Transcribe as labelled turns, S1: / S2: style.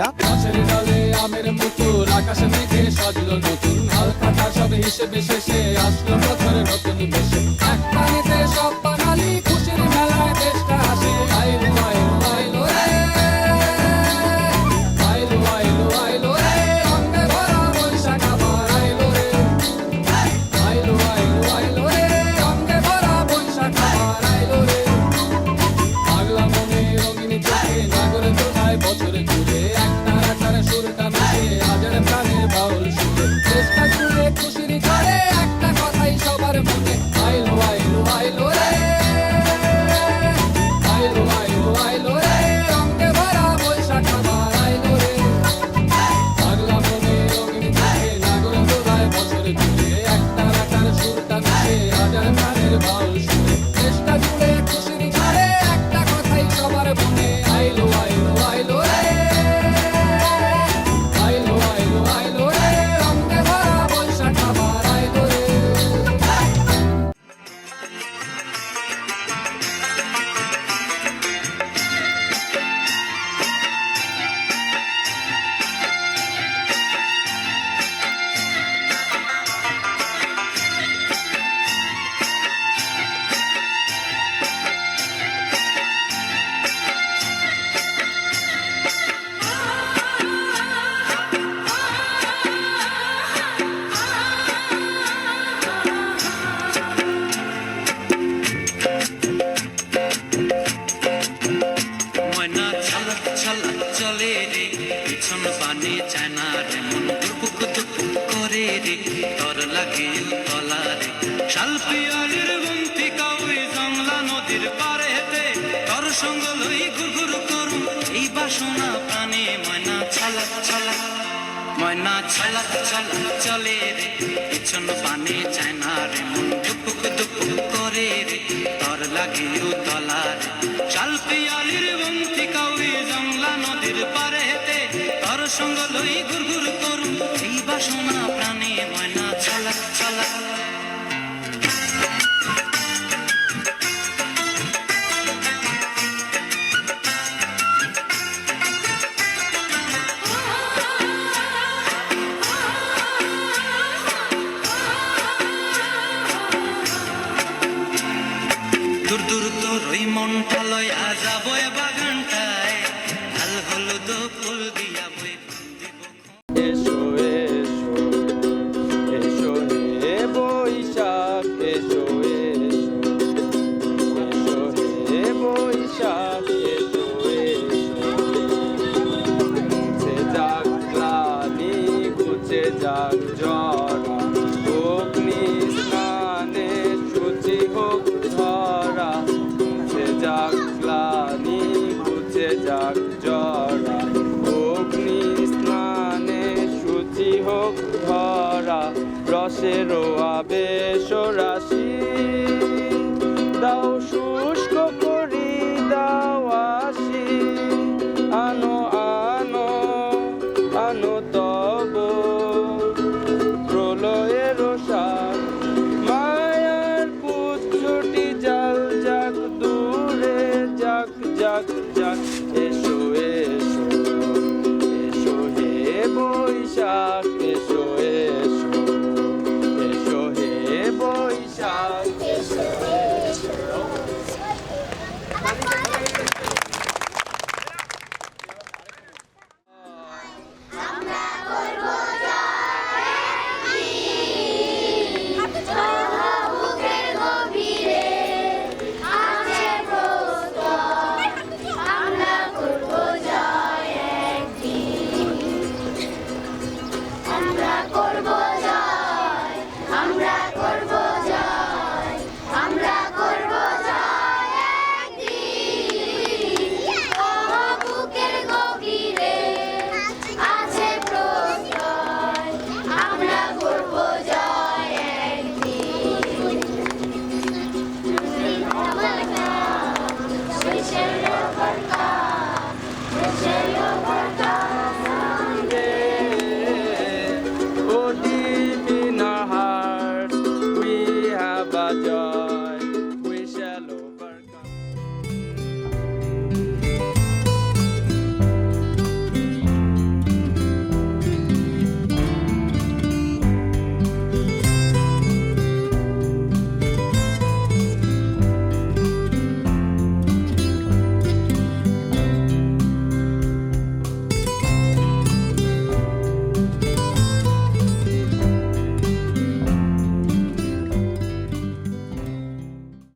S1: এটা আমের
S2: নতুন হালকা। সব হিসেবে শেষে আসলো নতুন
S3: নদীর পারেতে তর সঙ্গ লই গুরগুর করুম এই বাসনা প্রাণে ময়না ছালাক ছালাক, ময়না ছালাক ছালাক চলে রে। পিছন পানে চায় না রে, মন দুপুক দুপুক করে রে। তর লাগে ও তলা রে। চাল পিয়ালির বন্তি কাউরি জংলা নদীর পারেতে তর সঙ্গ লই গুরগুর করুম এই বাসনা প্রাণ
S4: আকাশের আবেশ রাশি। দাও
S5: শুষ্ক করি, দাও আসি। আনো আনো আনো তব। প্রলয়ের সার, মায়ার পুত্রটি জাল যাক দূরে, যাক যাক যাক, এসো এসো এসো হে বৈশাখ, এসো